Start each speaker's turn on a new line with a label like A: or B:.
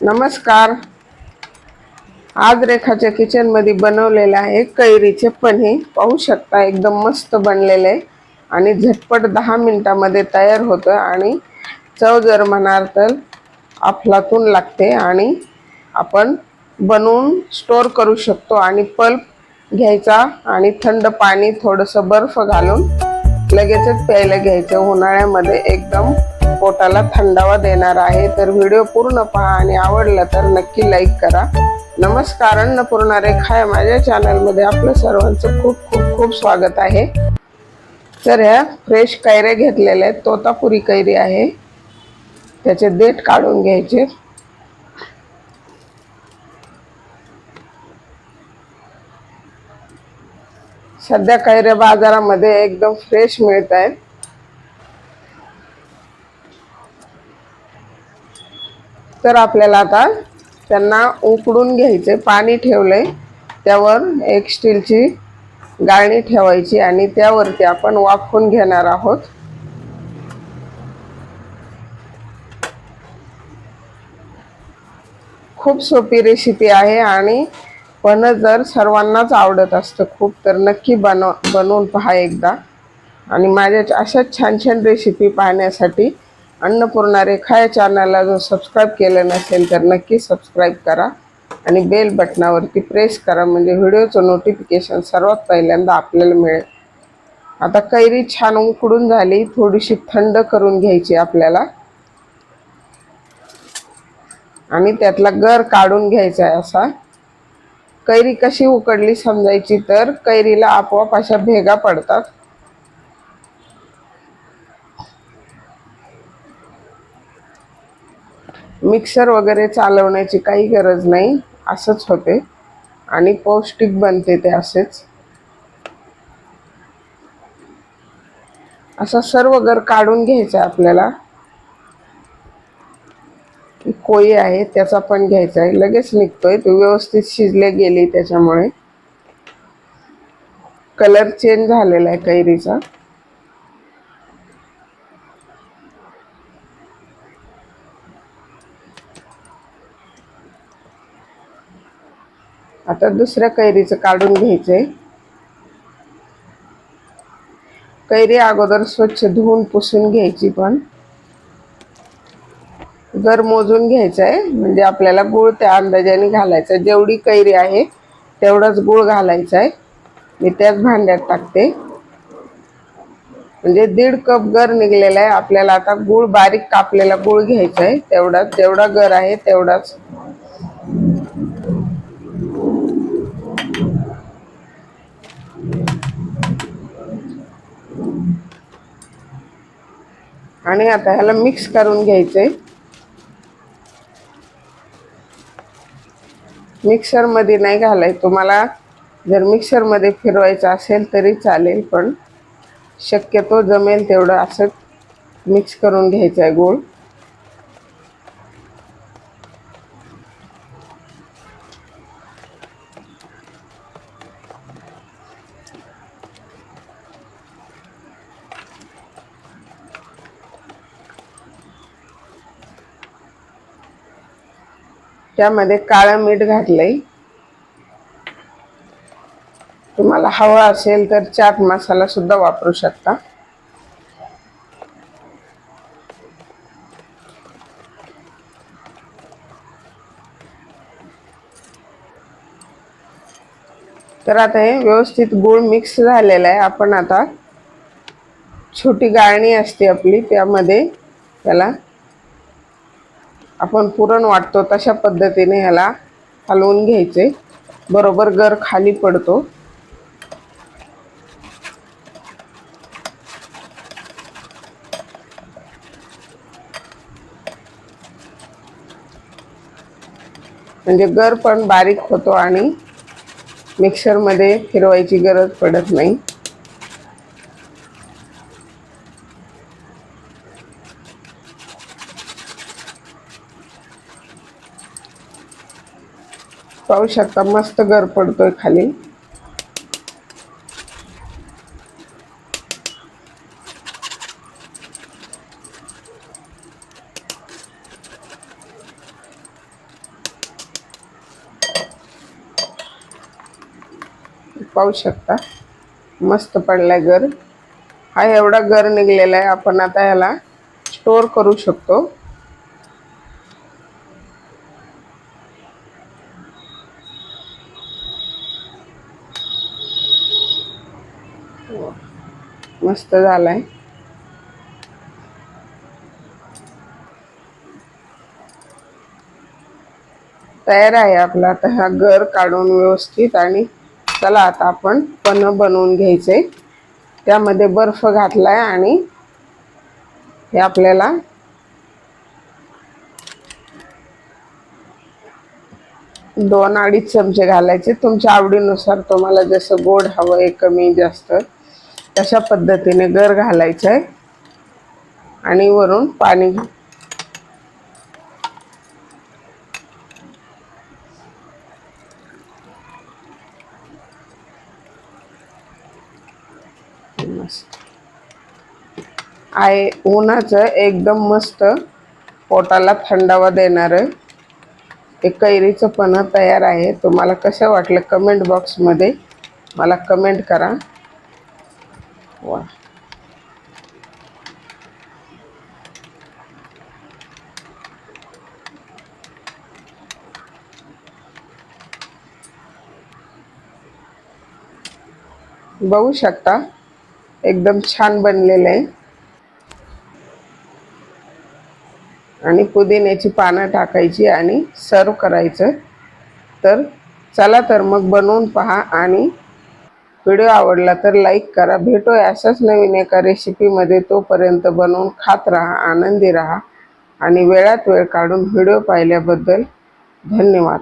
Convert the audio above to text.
A: नमस्कार. आज रेखाच्या किचनमध्ये बनवलेलं आहे कैरीचे पन्हे. पाहू शकता एकदम मस्त बनलेले. आहे आणि झटपट दहा मिनटामध्ये तयार होतं आणि चव जर म्हणाल तर अफलातून लागते आणि आपण बनवून स्टोअर करू शकतो. आणि पल्प घ्यायचा आणि थंड पाणी थोडंसं बर्फ घालून लगेचच प्यायला घ्यायचं. उन्हाळ्यामध्ये एकदम पोटाला थंडावा देणार आहे. तर व्हिडिओ पूर्ण पहा आणि आवडला तर नक्की लाईक करा. नमस्कार अन्नपूर्णा रेखा या माझ्या चॅनलमध्ये आपलं सर्वांचं खूप खूप खूप स्वागत आहे. तर ह्या फ्रेश कैऱ्या घेतलेल्या आहेत. तोतापुरी कैरी आहे. त्याचे देठ काढून घ्यायचे. सध्या कैऱ्या बाजारामध्ये एकदम फ्रेश मिळत आहेत. तर आपल्याला आता त्यांना उकडून घ्यायचे पाणी ठेवलंय त्यावर एक स्टीलची गाळणी ठेवायची आणि त्यावरती आपण वाफवून घेणार आहोत. खूप सोपी रेसिपी आहे आणि पण जर सर्वांनाच आवडत असतं खूप तर नक्की बनव बनवून पहा एकदा. आणि माझ्या अशाच छान छान रेसिपी पाहण्यासाठी अन्नपूर्णा रेखा या चॅनलला जर सबस्क्राईब केलं नसेल तर नक्की सबस्क्राईब करा. आणि बेल बटनावरती प्रेस करा म्हणजे व्हिडिओचं नोटिफिकेशन सर्वात पहिल्यांदा आपल्याला मिळेल. आता कैरी छान उकडून झाली थोडीशी थंड करून घ्यायची आपल्याला. आणि त्यातला गर काढून घ्यायचा आहे असा. कैरी कशी उकडली समजायची तर कैरीला आपोआप अशा भेगा पडतात. मिक्सर वगैरे चालवण्याची काही गरज नाही असंच होते. आणि पौष्टिक बनते ते असेच. असा सर्व गर काढून घ्यायचा आपल्याला. कोळी आहे त्याचा पण घ्यायचा आहे. लगेच निघतोय तो व्यवस्थित शिजले गेली त्याच्यामुळे. कलर चेंज झालेला आहे कैरीचा. आता दुसऱ्या कैरीचं काढून घ्यायचं आहे कैरी अगोदर स्वच्छ धुवून पुसून घ्यायची पण. घर मोजून घ्यायचं आहे म्हणजे आपल्याला गुळ त्या अंदाजाने घालायचा. जेवढी कैरी आहे तेवढाच गुळ घालायचा आहे मी त्याच भांड्यात टाकते. म्हणजे दीड कप गर निघलेला आहे आपल्याला आता गुळ बारीक कापलेला गुळ घ्यायचा आहे तेवढाच जेवढा गर आहे तेवढाच. आणि आता ह्याला मिक्स करून घ्यायचं. आहे मिक्सरमध्ये नाही घालाय. तुम्हाला जर मिक्सरमध्ये फिरवायचं असेल तरी चालेल पण शक्यतो जमेल तेवढं असं मिक्स करून घ्यायचं आहे गोळ त्यामध्ये काळं मीठ घातलंय. तुम्हाला हवा असेल तर चाट मसाला सुद्धा वापरू शकता. तर आता हे व्यवस्थित गुळ मिक्स झालेला आहे. आपण आता छोटी गाळणी असते आपली त्यामध्ये त्याला आपण पुरण वाटतो तशा पद्धतीने ह्याला हलवून घ्यायचे. बरोबर गर खाली पडतो. म्हणजे गर पण बारीक होतो आणि मिक्सरमध्ये फिरवायची गरज पडत नाही. पाहू शकता मस्त गर पडतोय खाली. पाहू शकता. मस्त पडलाय गर. हा एवढा गर निघलेला आहे आपण आता ह्याला स्टोअर करू शकतो. मस्त झालाय. तयार आहे आपला आता हा गर काढून व्यवस्थित आणि चला आता आपण पण बनवून घ्यायचे. त्यामध्ये बर्फ घातलाय आणि हे आपल्याला दोन अडीच चमचे घालायचे. तुमच्या आवडीनुसार तुम्हाला जसं गोड हवं आहे कमी जास्त. अशा पद्धतीने गर घालायचं आहे. आणि वरून पाणी मस्त. आहे उन्हाचं एकदम मस्त पोटाला थंडावा देणारं एक कैरीचं पण तयार आहे. तुम्हाला कसं वाटलं कमेंट बॉक्समध्ये मला कमेंट करा. वा. बघू शकता एकदम छान बनलेलं आहे. आणि पुदिन्याची पानं टाकायची आणि सर्व करायचं. तर चला तर मग बनवून पहा आणि व्हिडिओ आवडला तर लाईक करा. भेटूया अशाच नवीन एका रेसिपीमध्ये. तोपर्यंत बनवून खात राहा आनंदी राहा आणि वेळात वेळ काढून व्हिडिओ पाहिल्याबद्दल धन्यवाद.